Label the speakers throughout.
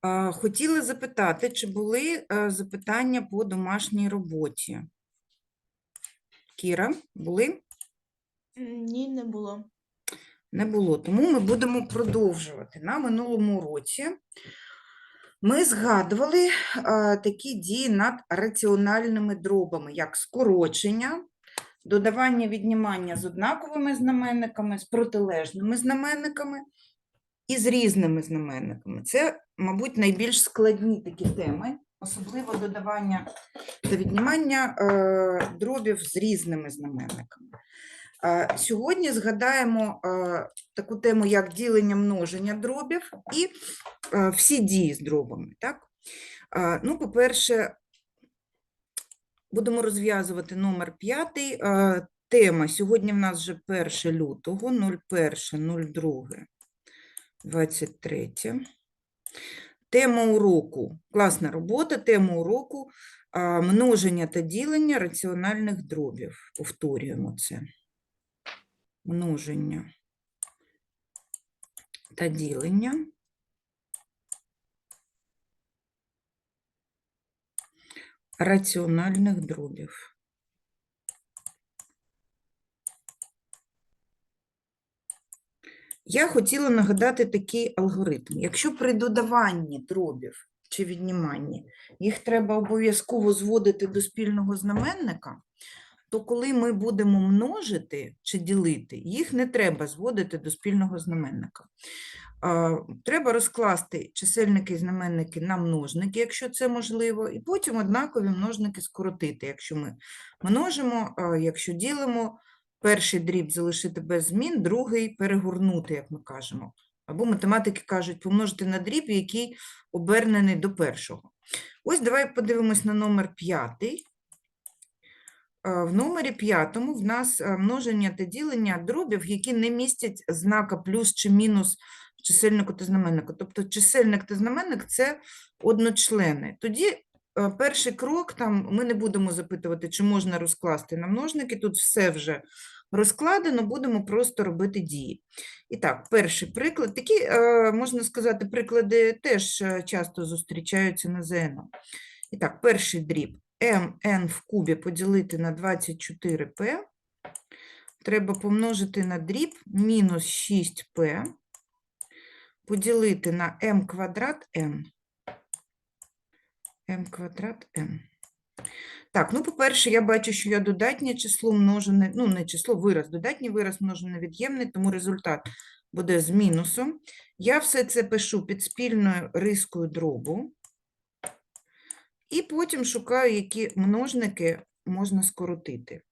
Speaker 1: А, Хотіли запитати, чи були е, запитання по домашній роботі? Кіра, були?
Speaker 2: Ні, не було.
Speaker 1: Не було. Тому ми будемо продовжувати. На минулому році ми згадували е, такі дії над раціональними дробами, як скорочення, додавання віднімання з однаковими знаменниками, з протилежними знаменниками і з різними знаменниками. Це, мабуть, найбільш складні такі теми, особливо додавання та віднімання е, дробів з різними знаменниками. Е, Сьогодні згадаємо е, таку тему, як ділення множення дробів і всі дії з дробами. Так? Ну, по-перше, будемо розв'язувати номер п'ятий. Тема сьогодні в нас вже 1 лютого, 01, 02, 23. Тема уроку, класна робота, тема уроку множення та ділення раціональних дробів. Повторюємо це. Множення та ділення раціональних дробів. Я хотіла нагадати такий алгоритм. Якщо при додаванні дробів чи відніманні їх треба обов'язково зводити до спільного знаменника, то коли ми будемо множити чи ділити, їх не треба зводити до спільного знаменника. Треба розкласти чисельники і знаменники на множники, якщо це можливо, і потім однакові множники скоротити, якщо ми множимо, якщо ділимо, перший дріб залишити без змін, другий перегорнути, як ми кажемо. Або математики кажуть, помножити на дріб, який обернений до першого. Ось давай подивимось на номер п'ятий. Е, В номері п'ятому в нас е, множення та ділення дробів, які не містять знака плюс чи мінус в чисельнику та знаменнику. Тобто чисельник та знаменник – це одночлени. Тоді е, перший крок, там ми не будемо запитувати, чи можна розкласти на множники, тут все вже розкладено, будемо просто робити дії. І так, перший приклад. Такі, е, можна сказати, приклади теж е, часто зустрічаються на ЗНО. І так, перший дріб mn в кубі поділити на 24p. Треба помножити на дріб мінус 6p, поділити на m квадрат n. m квадрат n. Так, ну, по-перше, я бачу, що я додатнє число множене, ну, не число, вираз, додатній вираз множене від'ємний, тому результат буде з мінусом. Я все це пишу під спільною рискою дробу. І потім шукаю, які множники можна скоротити.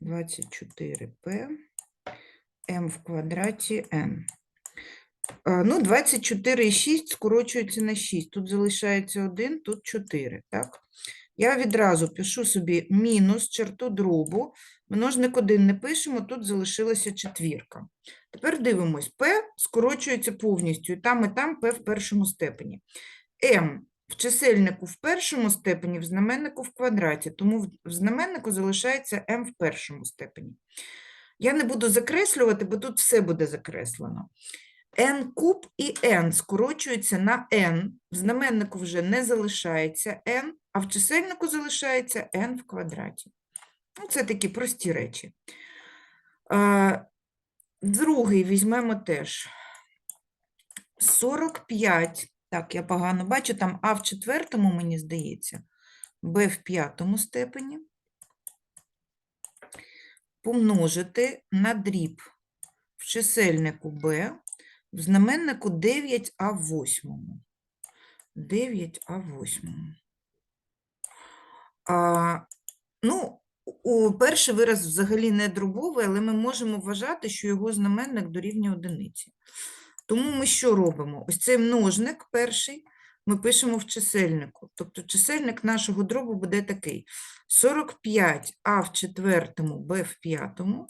Speaker 1: 24p m в квадраті n. Е, Ну, 24 і 6 скорочується на 6. Тут залишається 1, тут 4. Так? Я відразу пишу собі мінус черту дробу. Множник 1 не пишемо, тут залишилася четвірка. Тепер дивимось. p скорочується повністю. Там, і там p в першому степені. m в чисельнику в першому степені, в знаменнику в квадраті, тому в- в знаменнику залишається m в першому степені. Я не буду закреслювати, бо тут все буде закреслено. n куб і n скорочуються на n, в знаменнику вже не залишається n, а в чисельнику залишається n в квадраті. Ну, це такі прості речі. А, Другий візьмемо теж. 45 так, я погано бачу, там А в четвертому, мені здається, Б в п'ятому степені. Помножити на дріб в чисельнику Б, в знаменнику 9А в восьмому. 9А в восьмому. Ну, у перший вираз взагалі не дробовий, але ми можемо вважати, що його знаменник дорівнює одиниці. Тому ми що робимо? Ось цей множник перший ми пишемо в чисельнику. Тобто чисельник нашого дробу буде такий. 45а в четвертому, b в п'ятому,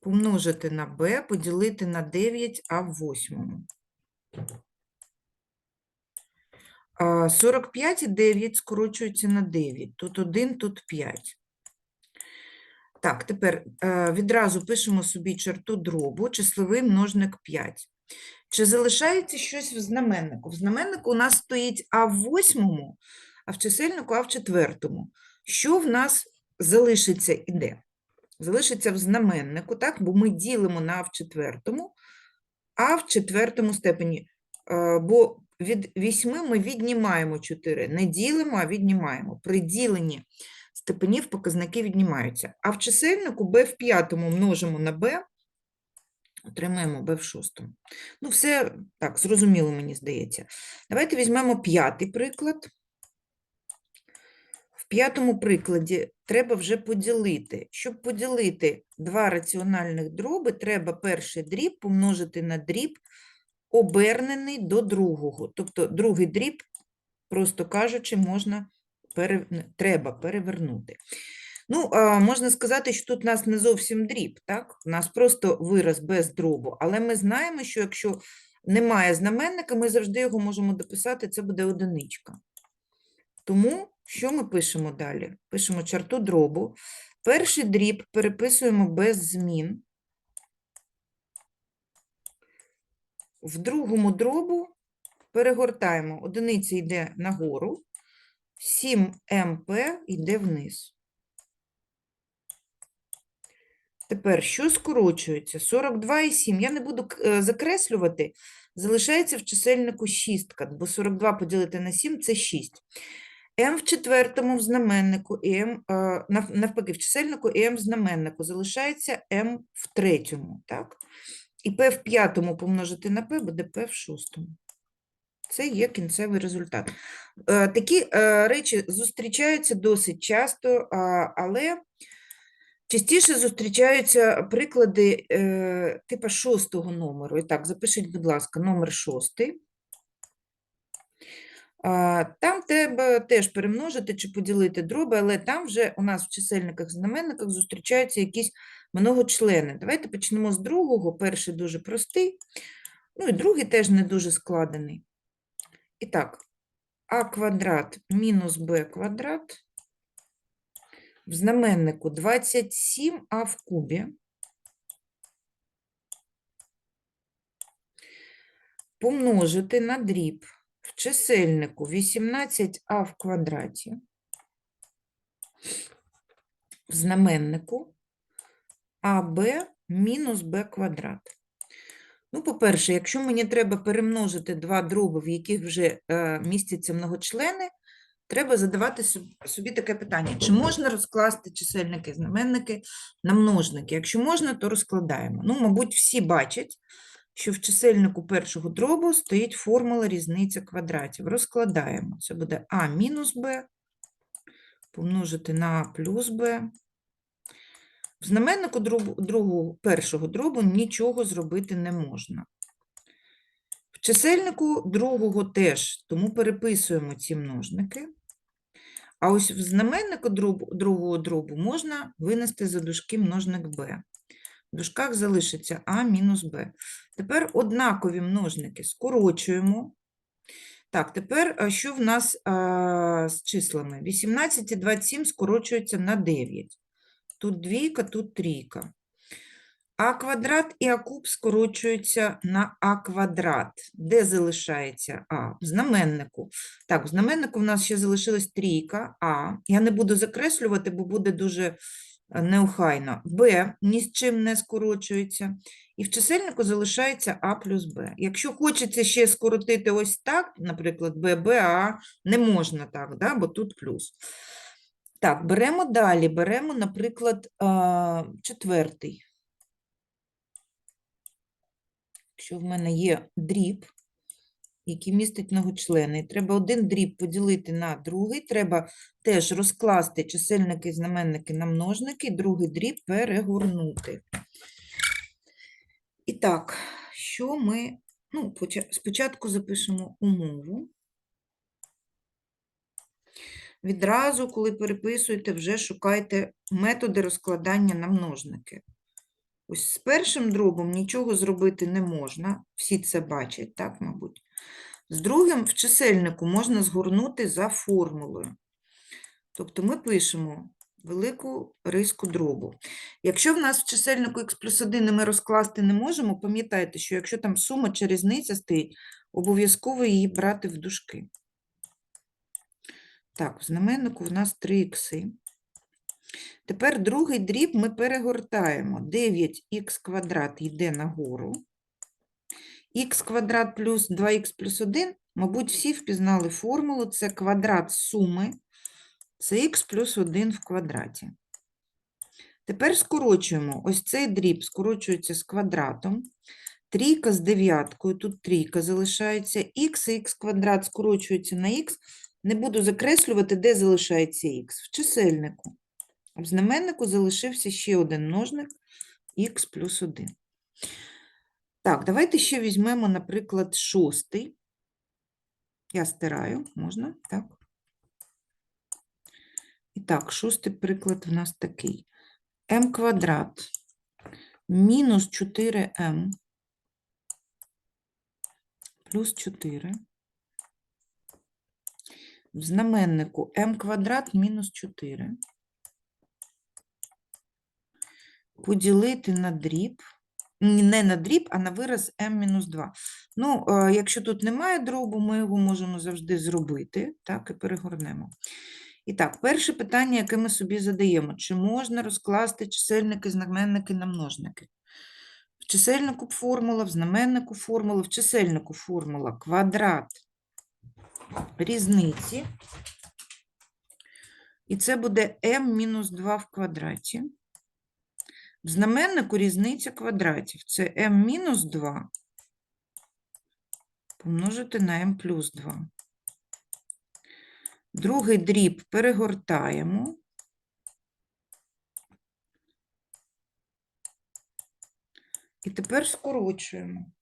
Speaker 1: помножити на b, поділити на 9а в восьмому. А, 45 і 9 скорочуються на 9. Тут 1, тут 5. Так, тепер е, відразу пишемо собі черту дробу, числовий множник 5. Чи залишається щось в знаменнику? В знаменнику у нас стоїть А в восьмому, а в чисельнику А в четвертому. Що в нас залишиться і де? Залишиться в знаменнику, так? Бо ми ділимо на А в четвертому, а в четвертому степені. Е, Бо від 8 ми віднімаємо 4. Не ділимо, а віднімаємо. При діленні степенів показники віднімаються. А в чисельнику b в п'ятому множимо на b, отримаємо b в шостому. Ну, все так, зрозуміло, мені здається. Давайте візьмемо п'ятий приклад. В п'ятому прикладі треба вже поділити. Щоб поділити два раціональних дроби, треба перший дріб помножити на дріб, обернений до другого. Тобто другий дріб, просто кажучи, можна пере... треба перевернути. Ну, можна сказати, що тут у нас не зовсім дріб, так? У нас просто вираз без дробу, але ми знаємо, що якщо немає знаменника, ми завжди його можемо дописати, це буде одиничка. Тому що ми пишемо далі? Пишемо чарту дробу. Перший дріб переписуємо без змін. В другому дробу перегортаємо. Одиниця йде нагору, 7МП йде вниз. Тепер, що скорочується? 42 і 7. Я не буду е, закреслювати. Залишається в чисельнику шістка, бо 42 поділити на 7 – це 6. М в четвертому в знаменнику, і М, е, навпаки, в чисельнику і М в знаменнику. Залишається М в третьому, так? І П в п'ятому помножити на П буде П в шостому. Це є кінцевий результат. Е, Такі е, речі зустрічаються досить часто, але частіше зустрічаються приклади типа шостого номеру. І так, запишіть, будь ласка, номер шостий. Там треба теж перемножити чи поділити дроби, але там вже у нас в чисельниках, знаменниках зустрічаються якісь многочлени. Давайте почнемо з другого. Перший дуже простий, ну і другий теж не дуже складений. І так, а квадрат мінус б квадрат в знаменнику 27, а в кубі помножити на дріб в чисельнику 18а в квадраті, в знаменнику АБ мінус Б квадрат. Ну, по-перше, якщо мені треба перемножити два дроби, в яких вже е, містяться многочлени, треба задавати собі таке питання: чи можна розкласти чисельники знаменники на множники? Якщо можна, то розкладаємо. Ну, мабуть, всі бачать, що в чисельнику першого дробу стоїть формула різниця квадратів. Розкладаємо. Це буде а мінус b помножити на а плюс b. В знаменнику дробу, другого, першого дробу нічого зробити не можна. В чисельнику другого теж, тому переписуємо ці множники. А ось в знаменнику другого дробу можна винести за дужки множник b. В дужках залишиться а мінус b. Тепер однакові множники скорочуємо. Так, тепер що в нас а, з числами? 18 і 27 скорочуються на 9. Тут двійка, тут трійка. А квадрат і а куб скорочуються на а квадрат. Де залишається а? В знаменнику. Так, в знаменнику в нас ще залишилась трійка, а. Я не буду закреслювати, бо буде дуже е, неохайно. Б ні з чим не скорочується. І в чисельнику залишається а плюс б. Якщо хочеться ще скоротити ось так, наприклад, б, б, а, не можна так, да? бо тут плюс. Так, беремо далі, беремо, наприклад, четвертий. Якщо в мене є дріб, який містить многочлени, треба один дріб поділити на другий, треба теж розкласти чисельники і знаменники на множники, другий дріб перегорнути. І так, що ми, ну, спочатку запишемо умову. Відразу, коли переписуєте, вже шукайте методи розкладання на множники. Ось з першим дробом нічого зробити не можна, всі це бачать, так, мабуть. З другим в чисельнику можна згорнути за формулою. Тобто ми пишемо велику риску дробу. Якщо в нас в чисельнику х плюс 1 ми розкласти не можемо, пам'ятайте, що якщо там сума чи різниця стоїть, обов'язково її брати в дужки. Так, в знаменнику в нас 3 ікси. Тепер другий дріб ми перегортаємо. 9х квадрат йде нагору. х квадрат плюс 2х плюс 1, мабуть, всі впізнали формулу. Це квадрат суми. Це х плюс 1 в квадраті. Тепер скорочуємо. Ось цей дріб скорочується з квадратом. Трійка з дев'яткою, тут трійка залишається. х і х квадрат скорочується на х. Не буду закреслювати, де залишається х. В чисельнику. В знаменнику залишився ще один множник х плюс 1. Так, давайте ще візьмемо, наприклад, шостий. Я стираю, можна? Так. І так, шостий приклад в нас такий. m квадрат мінус 4m плюс 4. В знаменнику m квадрат мінус 4 поділити на дріб, не на дріб, а на вираз m-2. Ну, е, якщо тут немає дробу, ми його можемо завжди зробити, так, і перегорнемо. І так, перше питання, яке ми собі задаємо, чи можна розкласти чисельники, знаменники на множники? В чисельнику формула, в знаменнику формула, в чисельнику формула квадрат різниці. І це буде m-2 в квадраті. В знаменнику різниця квадратів. Це m-2 помножити на m плюс 2. Другий дріб перегортаємо. І тепер скорочуємо.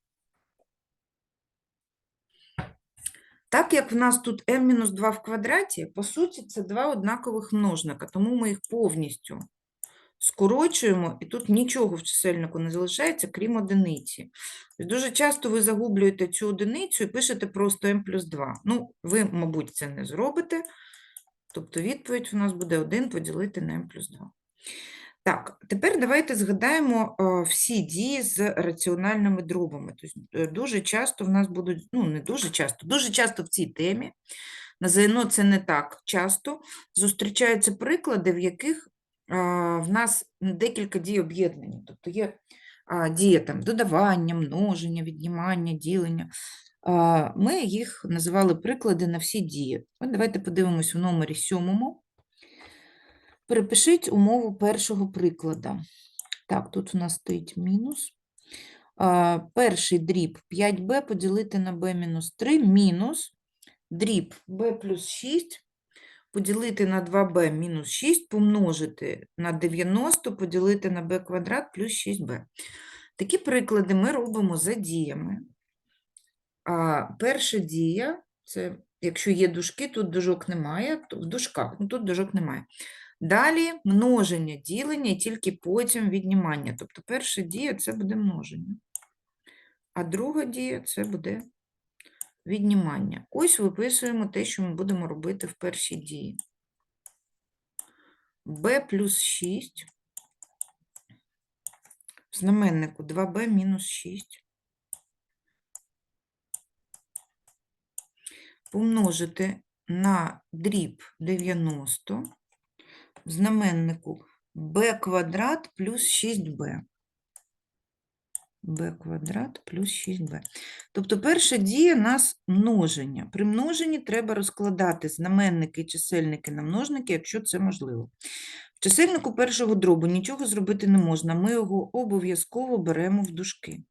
Speaker 1: Так як в нас тут m-2 в квадраті, по суті, це два однакових множника, тому ми їх повністю скорочуємо, і тут нічого в чисельнику не залишається, крім одиниці. Дуже часто ви загублюєте цю одиницю і пишете просто m плюс 2. Ну, ви, мабуть, це не зробите. Тобто відповідь у нас буде 1 поділити на m плюс 2. Так, тепер давайте згадаємо е, всі дії з раціональними дробами. Тобто, е, дуже часто в нас будуть, ну не дуже часто, дуже часто в цій темі, на ЗНО це не так часто, зустрічаються приклади, в яких а, в нас декілька дій об'єднані. Тобто є дія там додавання, множення, віднімання, ділення. Ми їх називали приклади на всі дії. От давайте подивимось в номері сьомому. Перепишіть умову першого прикладу. Так, тут у нас стоїть мінус. Перший дріб 5b поділити на b мінус 3 мінус дріб b плюс 6 поділити на 2b мінус 6 помножити на 90 поділити на b квадрат плюс 6b. Такі приклади ми робимо за діями. А перша дія, це якщо є дужки, тут дужок немає, то в дужках, ну тут дужок немає. Далі множення, ділення і тільки потім віднімання. Тобто перша дія це буде множення, а друга дія це буде віднімання. Ось виписуємо те, що ми будемо робити в першій дії. b плюс 6 в знаменнику 2b мінус 6 помножити на дріб 90 в знаменнику b квадрат плюс 6b. b квадрат плюс 6b. Тобто перша дія нас множення. При множенні треба розкладати знаменники і чисельники на множники, якщо це можливо. В чисельнику першого дробу нічого зробити не можна, ми його обов'язково беремо в дужки.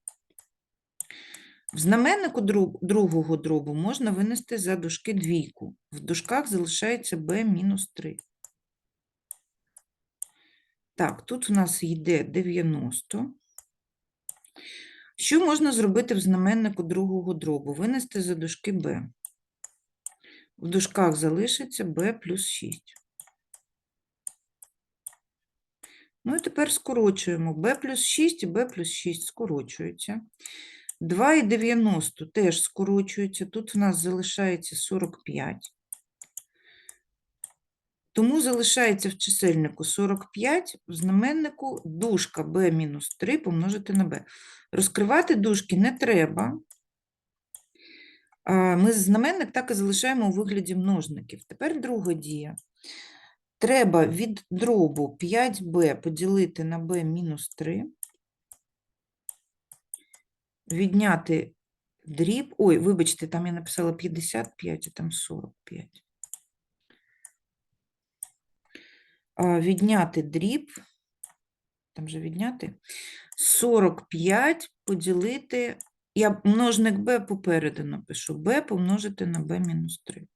Speaker 1: В знаменнику другого дробу можна винести за дужки двійку. В дужках залишається b мінус 3. Так, тут у нас йде 90. Що можна зробити в знаменнику другого дробу? Винести за дужки b. В дужках залишиться b плюс 6. Ну і тепер скорочуємо. b плюс 6 і b плюс 6 скорочуються. 2 і 90 теж скорочуються. Тут в нас залишається 45. Тому залишається в чисельнику 45, в знаменнику дужка b-3 помножити на b. Розкривати дужки не треба. Ми знаменник так і залишаємо у вигляді множників. Тепер друга дія. Треба від дробу 5b поділити на b мінус 3. Відняти дріб. Ой, вибачте, там я написала 55, а там 45. А, Відняти дріб. Там же відняти. 45 поділити. Я множник b попереду напишу. b помножити на b мінус 3.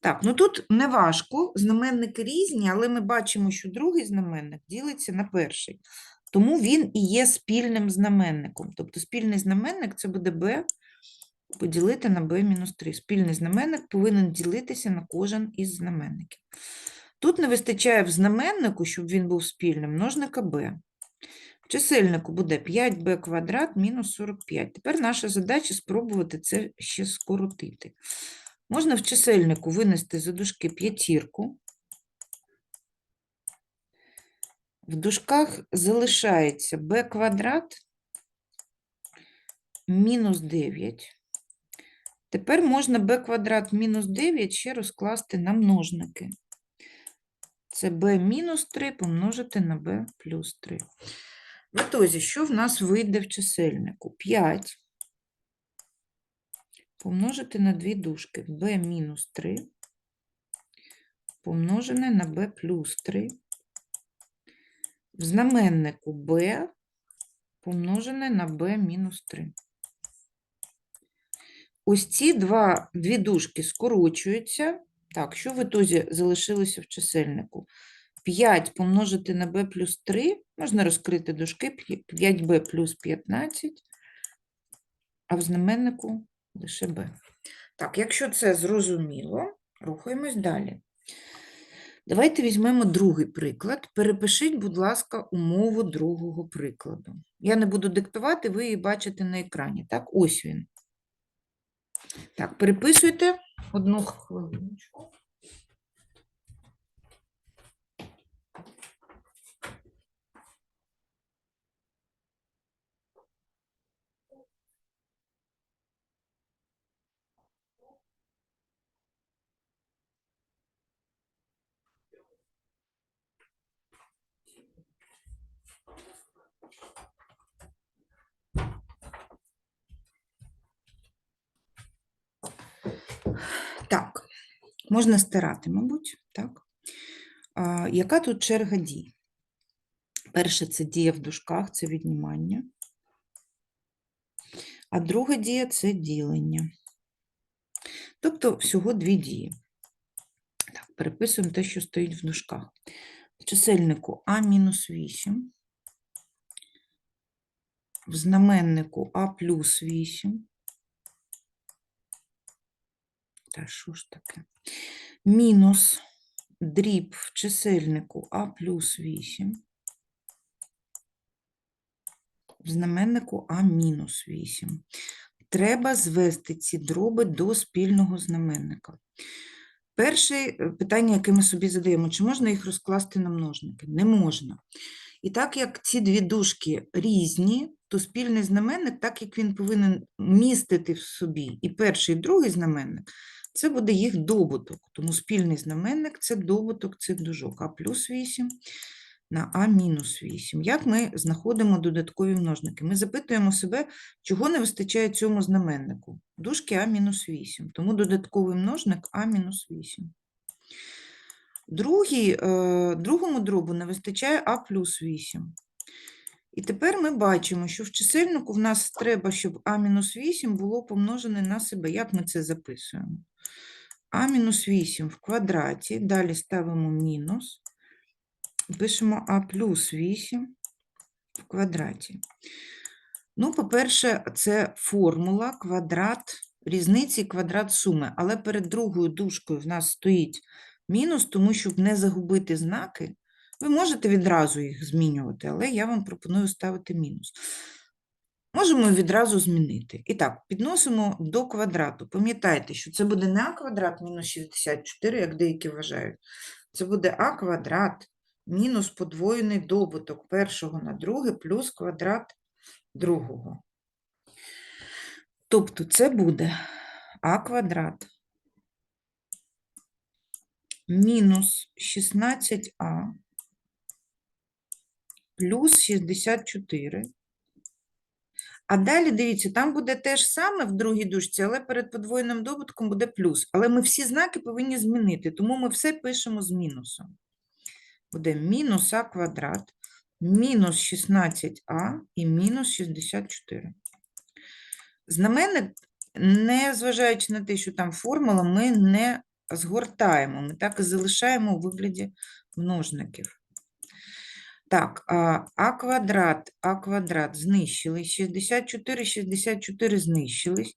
Speaker 1: Так, ну тут не важко, знаменники різні, але ми бачимо, що другий знаменник ділиться на перший. Тому він і є спільним знаменником. Тобто спільний знаменник це буде b поділити на b мінус 3. Спільний знаменник повинен ділитися на кожен із знаменників. Тут не вистачає в знаменнику, щоб він був спільним, множника b. В чисельнику буде 5b квадрат мінус 45. Тепер наша задача спробувати це ще скоротити. Можна в чисельнику винести за дужки п'ятірку. В дужках залишається b квадрат мінус 9. Тепер можна b квадрат мінус 9 ще розкласти на множники. Це b мінус 3 помножити на b плюс 3. В ітозі, що в нас вийде в чисельнику? 5 помножити на дві дужки. b мінус 3 помножене на b плюс 3. В знаменнику b помножене на b мінус 3. Ось ці два, дві дужки скорочуються. Так, що в ітозі залишилося в чисельнику? 5 помножити на b плюс 3, можна розкрити дужки, 5b плюс 15, а в знаменнику лише b. Так, якщо це зрозуміло, рухаємось далі. Давайте візьмемо другий приклад. Перепишіть, будь ласка, умову другого прикладу. Я не буду диктувати, ви її бачите на екрані. Так, ось він. Так, переписуйте одну хвилиночку. Так, можна стирати, мабуть, так? А, яка тут черга дій? Перше це дія в дужках, це віднімання. А друга дія це ділення. Тобто всього дві дії. Так, переписуємо те, що стоїть в дужках. В чисельнику А-8, В знаменнику А плюс 8. Та що ж таке? Мінус дріб в чисельнику А плюс 8. В знаменнику А мінус 8. Треба звести ці дроби до спільного знаменника. Перше е, питання, яке ми собі задаємо, чи можна їх розкласти на множники? Не можна. І так як ці дві дужки різні, то спільний знаменник, так як він повинен містити в собі і перший, і другий знаменник, це буде їх добуток. Тому спільний знаменник це добуток цих дужок. А плюс 8 на А мінус 8. Як ми знаходимо додаткові множники? Ми запитуємо себе, чого не вистачає цьому знаменнику. Дужки А мінус 8. Тому додатковий множник А мінус 8. Другий, е, другому дробу не вистачає А плюс 8. І тепер ми бачимо, що в чисельнику в нас треба, щоб А мінус 8 було помножене на себе. Як ми це записуємо? А мінус 8 в квадраті, далі ставимо мінус, пишемо А плюс 8 в квадраті. Ну, по-перше, це формула квадрат різниці квадрат суми, але перед другою дужкою в нас стоїть мінус, тому щоб не загубити знаки, ви можете відразу їх змінювати, але я вам пропоную ставити мінус. Можемо відразу змінити. І так, підносимо до квадрату. Пам'ятайте, що це буде не а квадрат мінус 64, як деякі вважають. Це буде а квадрат мінус подвоєний добуток першого на друге плюс квадрат другого. Тобто це буде а квадрат мінус 16а плюс 64. А далі, дивіться, там буде те ж саме в другій дужці, але перед подвоєним добутком буде плюс. Але ми всі знаки повинні змінити, тому ми все пишемо з мінусом. Буде мінус а квадрат, мінус 16а і мінус 64. Знаменник, не зважаючи на те, що там формула, ми не згортаємо, ми так і залишаємо у вигляді множників. Так, а, а квадрат, а квадрат знищились, 64, 64 знищились.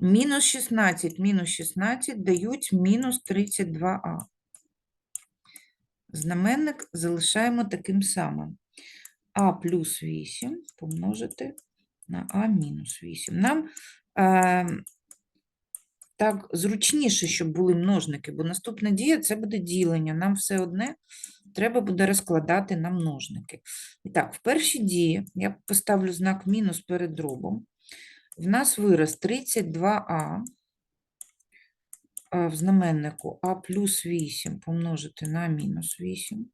Speaker 1: Мінус 16, мінус 16 дають мінус 32а. Знаменник залишаємо таким самим. А плюс 8 помножити на А мінус 8. Нам е, так зручніше, щоб були множники, бо наступна дія це буде ділення. Нам все одне треба буде розкладати на множники. І так, в першій дії я поставлю знак мінус перед дробом. В нас вираз 32а в знаменнику а плюс 8 помножити на мінус 8.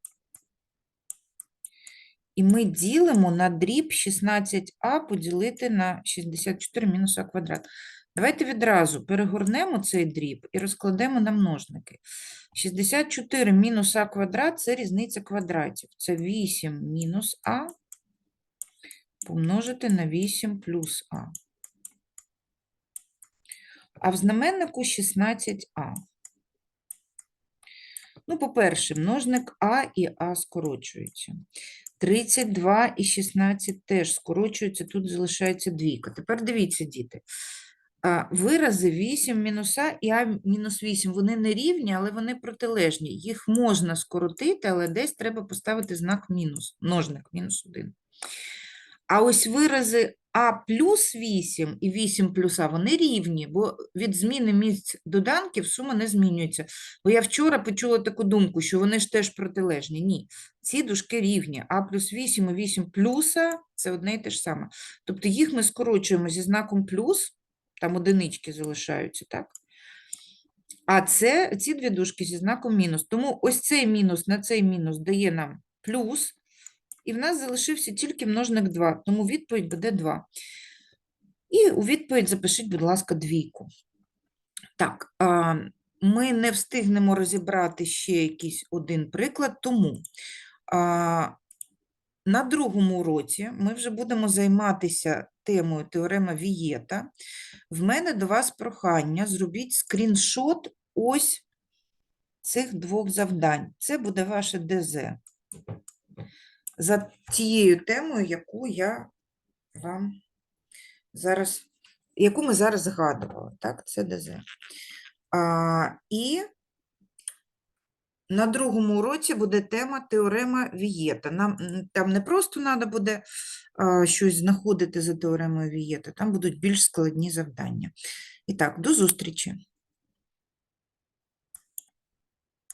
Speaker 1: І ми ділимо на дріб 16а поділити на 64 мінус а квадрат. Давайте відразу перегорнемо цей дріб і розкладемо на множники. 64 мінус а квадрат – це різниця квадратів. Це 8 мінус а помножити на 8 плюс а. А в знаменнику 16а. Ну, по-перше, множник а і а скорочується. 32 і 16 теж скорочуються, тут залишається двійка. Тепер дивіться, діти. А, Вирази 8 мінус а і а мінус 8, вони не рівні, але вони протилежні. Їх можна скоротити, але десь треба поставити знак мінус, множник мінус 1. А ось вирази а плюс 8 і 8 плюс а, вони рівні, бо від зміни місць доданків сума не змінюється. Бо я вчора почула таку думку, що вони ж теж протилежні. Ні, ці дужки рівні. А плюс 8 і 8 плюса – це одне і те ж саме. Тобто їх ми скорочуємо зі знаком плюс, там одинички залишаються, так? А це ці дві дужки зі знаком мінус. Тому ось цей мінус на цей мінус дає нам плюс, і в нас залишився тільки множник 2, тому відповідь буде 2. І у відповідь запишіть, будь ласка, двійку. Так, ми не встигнемо розібрати ще якийсь один приклад, тому на другому уроці ми вже будемо займатися темою теорема Вієта. В мене до вас прохання, зробіть скріншот ось цих двох завдань. Це буде ваше ДЗ за тією темою, яку я вам зараз, яку ми зараз згадували. Так, це ДЗ. А, і на другому уроці буде тема теорема Вієта. Нам там не просто треба буде а, щось знаходити за теоремою Вієта, там будуть більш складні завдання. І так, до зустрічі!